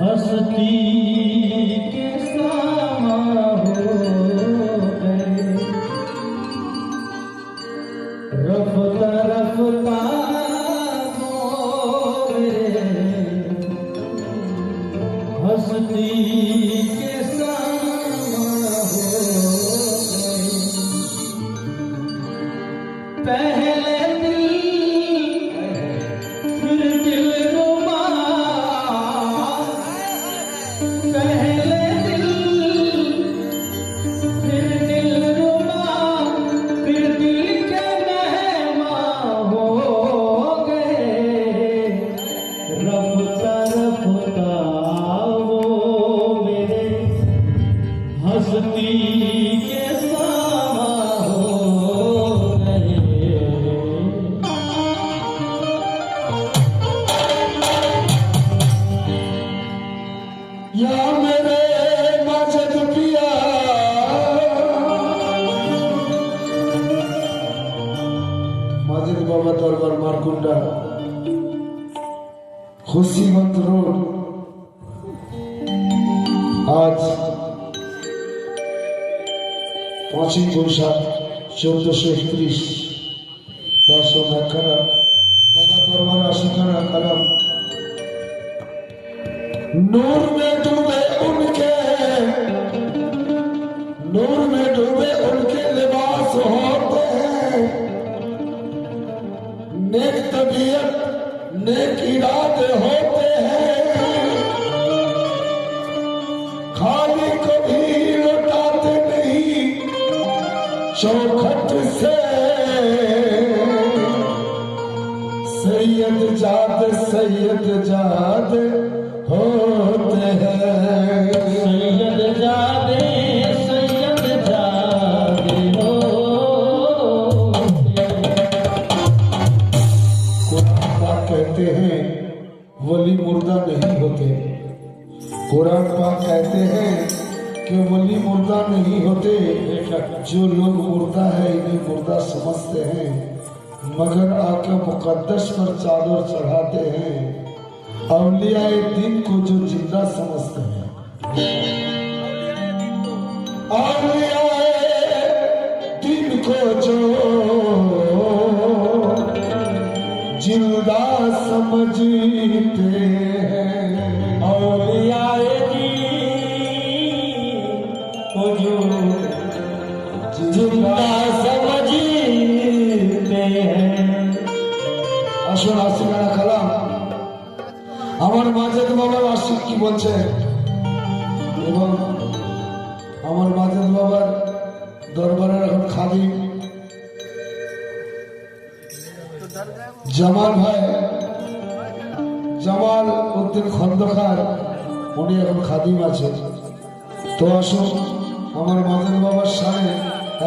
हस्ती के सामा हो আশিখানা কালাম नूर वली मुर्दा नहीं होते। कुरान पाक कहते हैं कि वली मुर्दा नहीं होते। जो लोग मुर्दा है, इन्हें मुर्दा समझते हैं। मगर आके मुकद्दस पर चादर चढ़ाते हैं। अवलियाए दिन को जो ज़िंदा समझते हैं। दिन को जो जिंदा समझते हैं औलियाए दी को जो जिंदा समझते हैं আসুন আশিকানা খালাম আমার মাজেদ বাবার আশিক কি বলছে এবং আমার মাজেদ বাবার দরবারের এখন খাদিম জামাল ভাই, জামাল উদ্দিন খন্দকার, উনি এখন খাদিম আছে। তো আসুন, আমার মাজেদ বাবার সামনে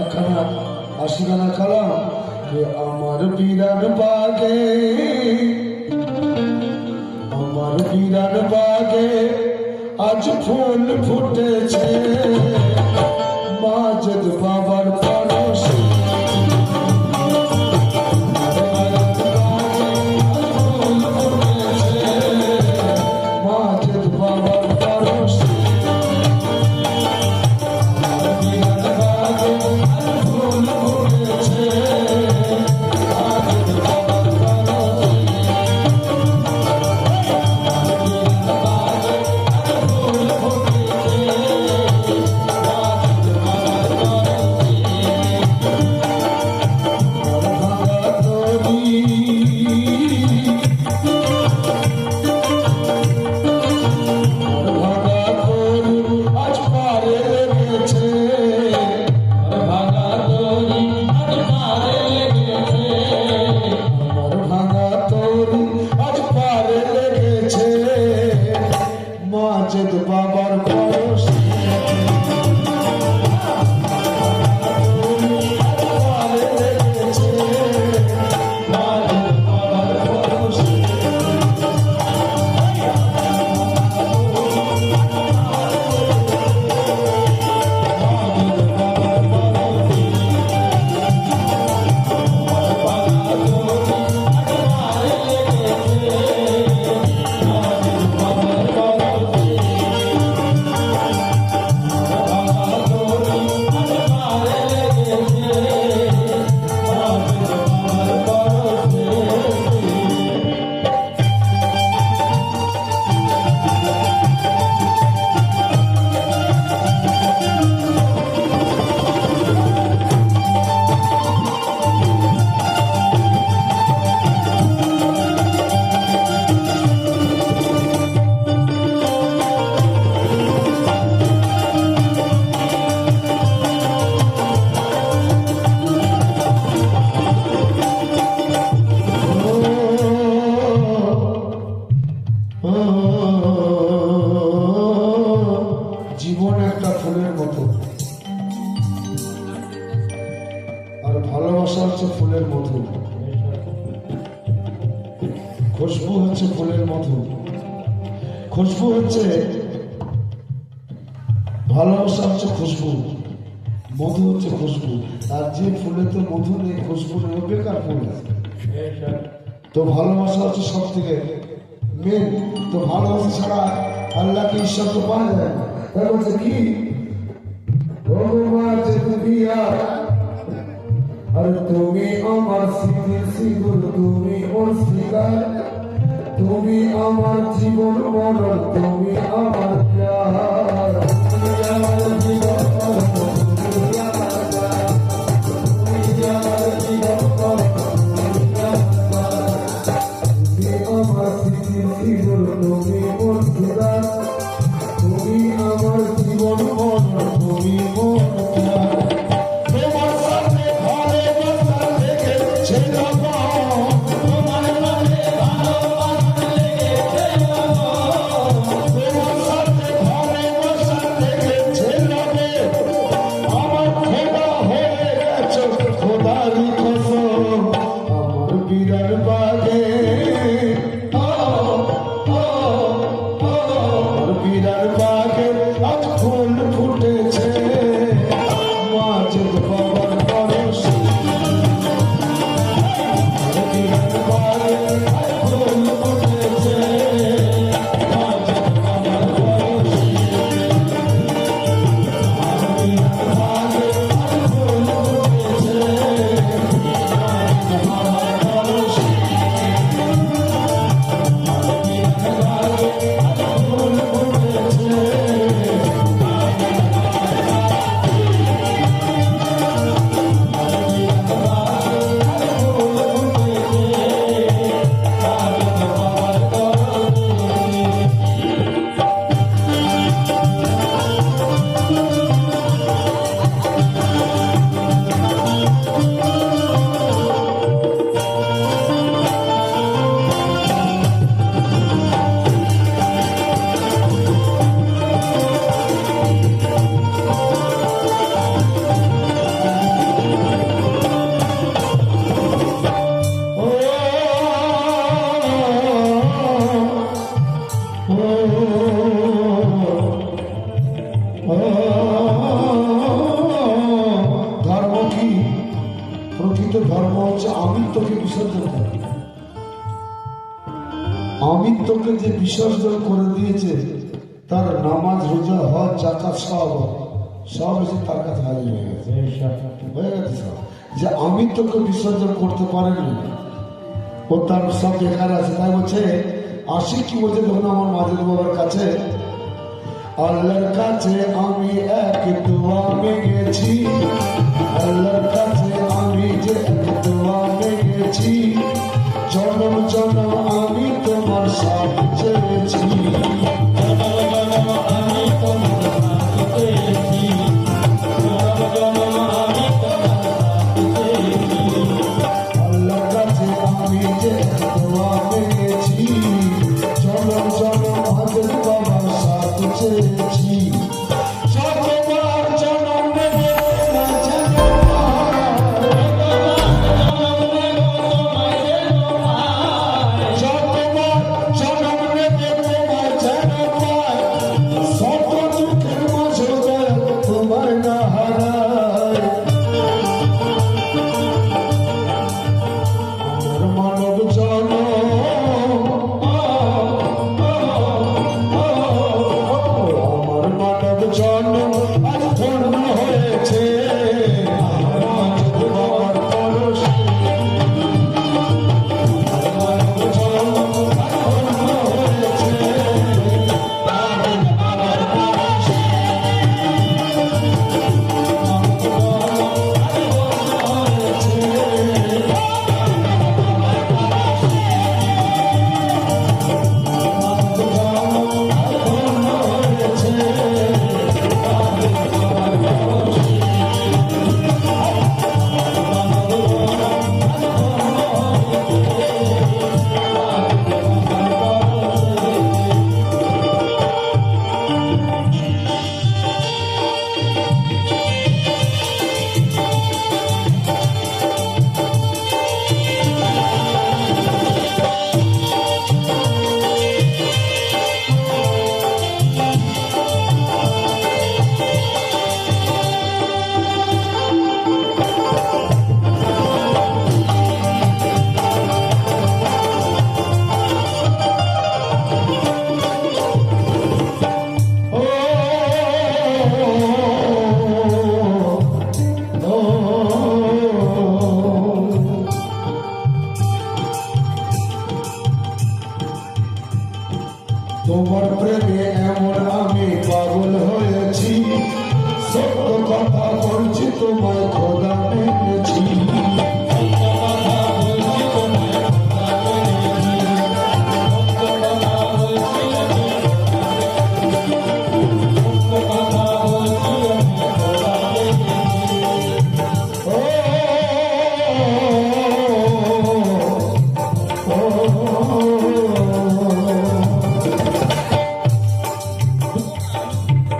একখানা আশিকানা কালাম আমার বিরান বাগে, আমার বিরান বাগে আজ ফুল ফুটেছে। মাজেদ বাবার পরশে খুশবু হচ্ছে, ভালোবাসা হচ্ছে খুশবু, মধু হচ্ছে খুশবু। আর যে ফুলে তো মধু নেই, খুশবু নেই বেকার ফুল। তো ভালোবাসা হচ্ছে সব থেকে মেন তো ভালোবাসা ছাড়া আল্লাহকে ঈশ্বর তো পাওয়া যায় তাই বলছে কি? ভগবান যে দুনিয়া আর তুমি আমার স্মৃতির সিঁদুর তুমি ওর শিকার তুমি আমার জীবন মরণ তুমি আমার তুমি আমার জীবন মরণ, তুমি হয়ে গেছে যে আমিত্বকে বিসর্জন করতে পারেনি। ও তার সব বেকার আছে। তাই বলছে, আসি কি বলছে তখন আমার মাঝের বাবার কাছে? আল্লাহর কাছে আমি এক দোয়া মেগেছি আল্লাহর কাছে আমি যে এক দোয়া মেগেছি জনম জনম আমি তোমার সাথ চেয়েছি।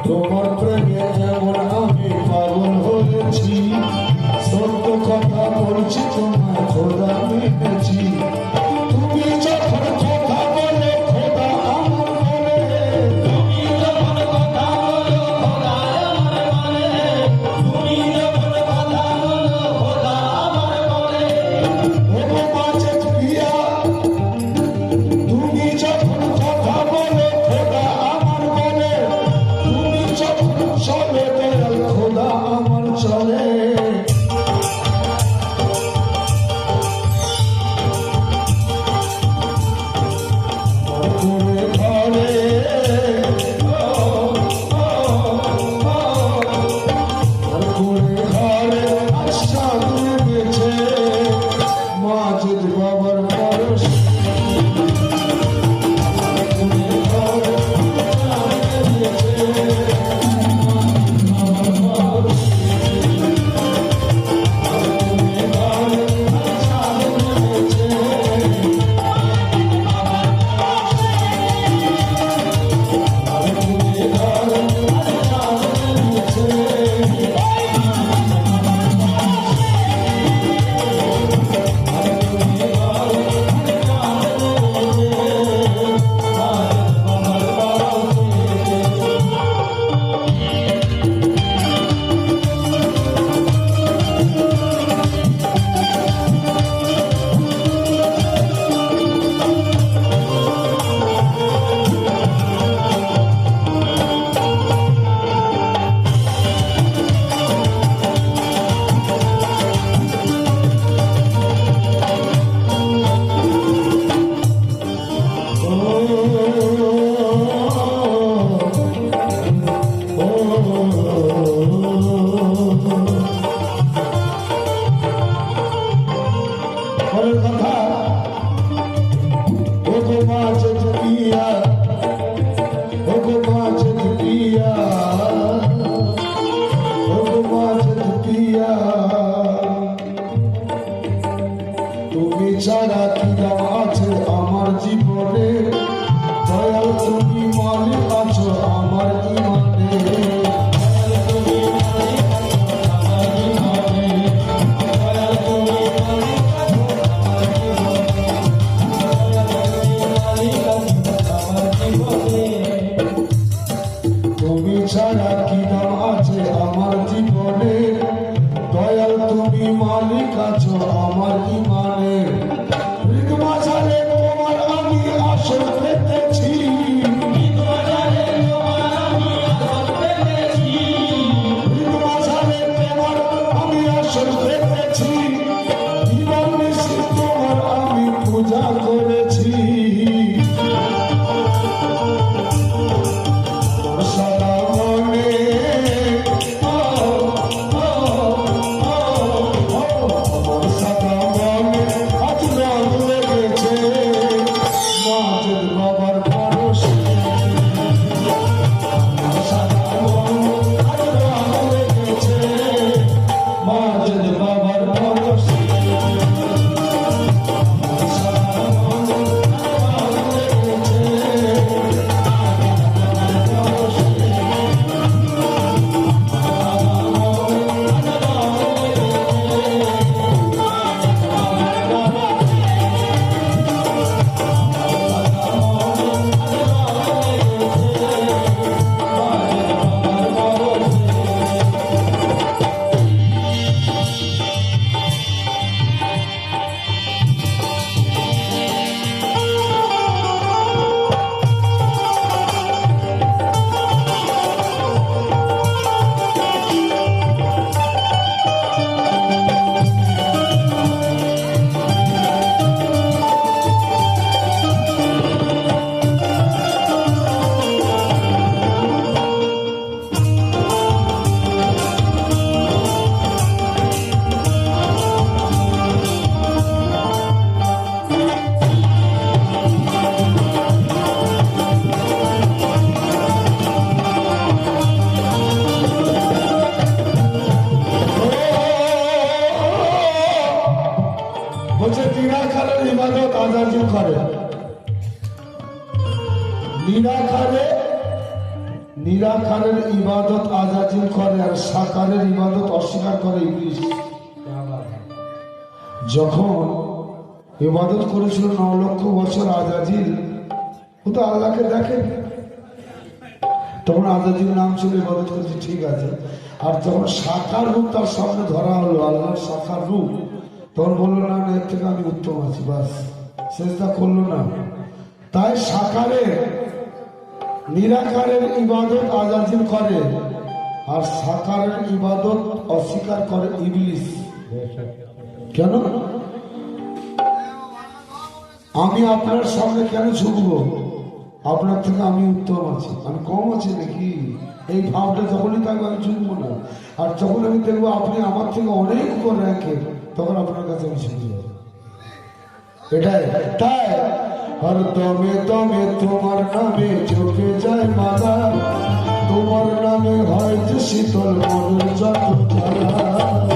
তোমার প্রেমে যেমন আমি পাগল হয়েছি সাকারের ইবাদত অস্বীকার করে ইংলিশ যখন ইবাদত করেছিল ন লক্ষ বছর আজাজিল ও তো আল্লাহকে দেখে। তখন আজাজির নাম ছিল ইবাদত করেছে ঠিক আছে। আর যখন সাকার রূপ তার সামনে ধরা হলো আল্লাহর শাখার রূপ। তখন বলল না, এর থেকে আমি উত্তম আছি বাস। চেষ্টা করল না। তাই সাকারের নিরাকারের ইবাদত আজাজিল করে। আর সাকারের ইবাদত অস্বীকার করে ইবলিস। কেন? আমি আপনার সামনে কেন ঝুঁকবো আপনার থেকে আমি উত্তম আছি। আমি কম আছি নাকি? এই ভাবটা যখনই থাকবে আমি ঝুঁকবো না। আর যখন আমি দেখব আপনি আমার থেকে অনেক উপর র্যাঙ্কে তখন আপনার কাছে আমি যাব এটাই। তাই, আর দমে দমে তোমার নামে চোখে যায় মালা তোমার নামে হয় যে শীতল মনের যত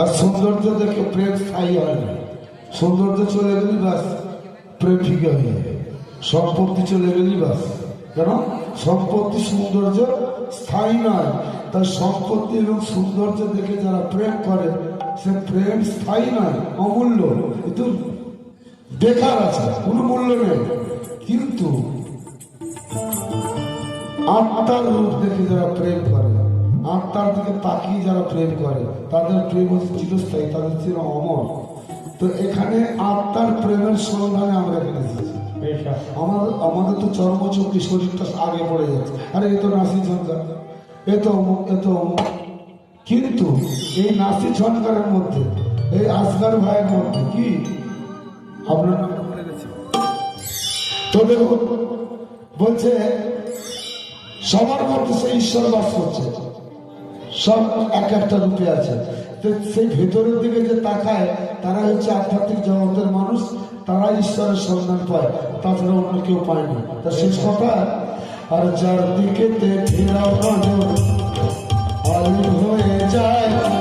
আর সৌন্দর্য দেখে প্রেম স্থায়ী হয় না। সৌন্দর্য চলে গেলি বাস প্রেম ফিকে হয়ে যাবে। সম্পত্তি চলে গেলি বাস কেন সম্পত্তি সৌন্দর্য স্থায়ী নয়। তাই সম্পত্তি এবং সৌন্দর্য দেখে যারা প্রেম করে, সে প্রেম স্থায়ী নয়, অমূল্য। কিন্তু বেকার আছে, কোনো মূল্য নেই। কিন্তু আত্মার রূপ দেখে যারা প্রেম করে আত্মার দিকে তাকিয়ে যারা প্রেম করে, তাদের প্রেম হচ্ছে চিরস্থায়ী, তাদের চির অমর। তো এখানে আত্মার প্রেমের সন্ধানে আমরা এখানে এসেছি। আমাদের আমাদের তো চর্মচুক্তি শরীরটা আগে পড়ে যাচ্ছে। আরে, এ তো নাসি ঝঞ্ঝার এ তো অমুক, এ তো অমুক। কিন্তু এই নাসি ঝঞ্ঝারের মধ্যে, এই আসগার ভাইয়ের মধ্যে কি? আপনার তো দেখুন, বলছে, সবার মধ্যে সেই ঈশ্বর বাস করছে। সব এক একটা রূপে আছে। তো সেই ভেতরের দিকে যে তাকায়, তারা হচ্ছে আধ্যাত্মিক জগতের মানুষ তারা ঈশ্বরের সন্ধান পায়, তাছাড়া অন্য কেউ পায় না। তা শেষ কথা, আর যার দিকে ফেরাও হয়ে যায়।